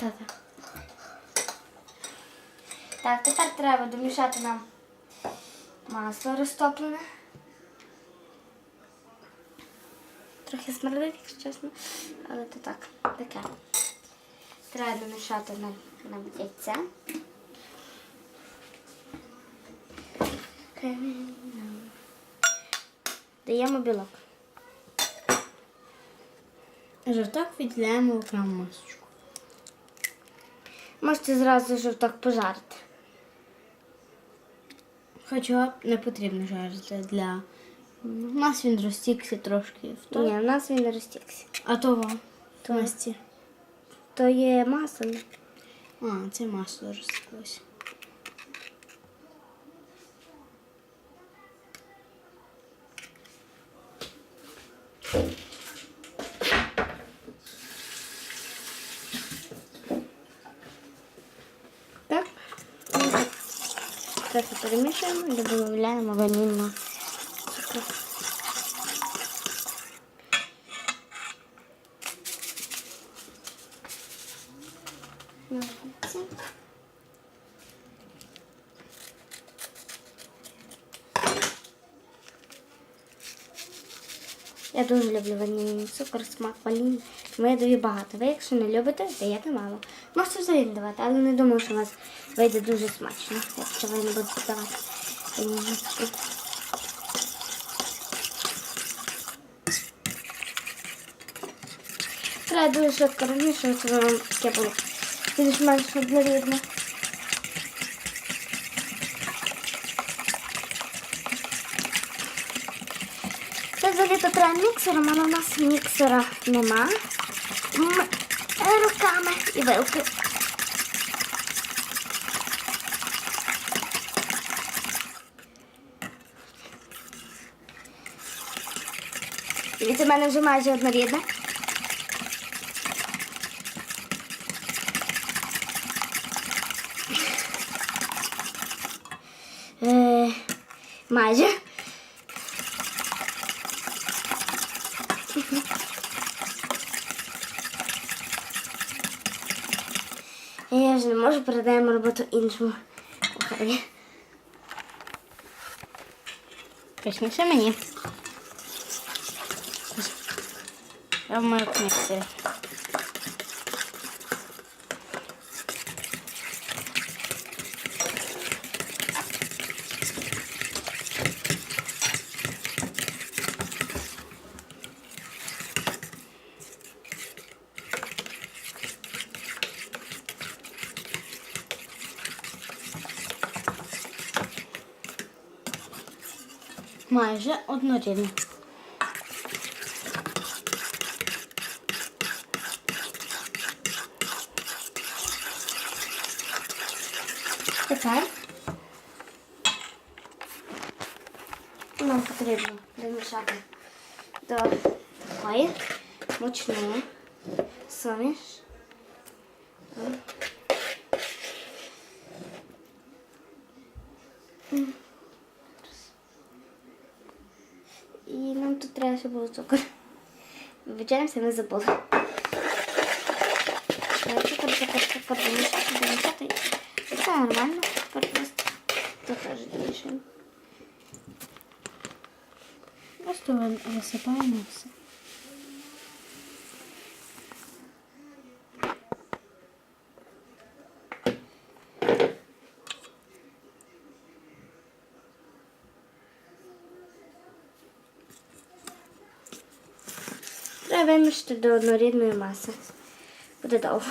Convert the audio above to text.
Та-та. Так, тепер треба домішати нам масло розтоплене. Трохи смердить, якщо чесно, але то так, таке. Треба домішати нам, нам яйце. Даємо білок. Жовток відділяємо окрему масочку. Можете зразу жовток пожарити. Хоча не потрібно жарити для. У нас він розтікся трошки в то. Ні, у нас він не розтікся. А того в масті. То є масло. А, це масло розтеклося. Так. Трохи перемішуємо і додаємо ванільну цукру. Я дуже люблю ванільний цукор, смак ванілі, я багато. Ви, якщо не любите, даєте мало. Можете взагалі давати, але не думаю, що у вас вийде дуже смачно, якщо ви не будете давати. Треба дуже швидко розмішувати, щоб вам таке було більш-менш однорідне. Взагалі-то треба міксером, але у нас міксера нема. Руками і вилки. Від мене вже майже однорідне. Е, майже. Можу передаємо роботу іншому кухареві. Точніше мені. Я в мою міксері. Майже однорідно. Тепер нам потрібно домішати до такої мучної суміш. І нам тут треба, ще було цукор. Вибачаємося, ми забули. Цукор, цукор, цукор, домішати, домішати. Все нормально. Тепер просто тут теж домішуємо. Просто висипаємо все. Треба вимішати до однорідної маси. Буде довго.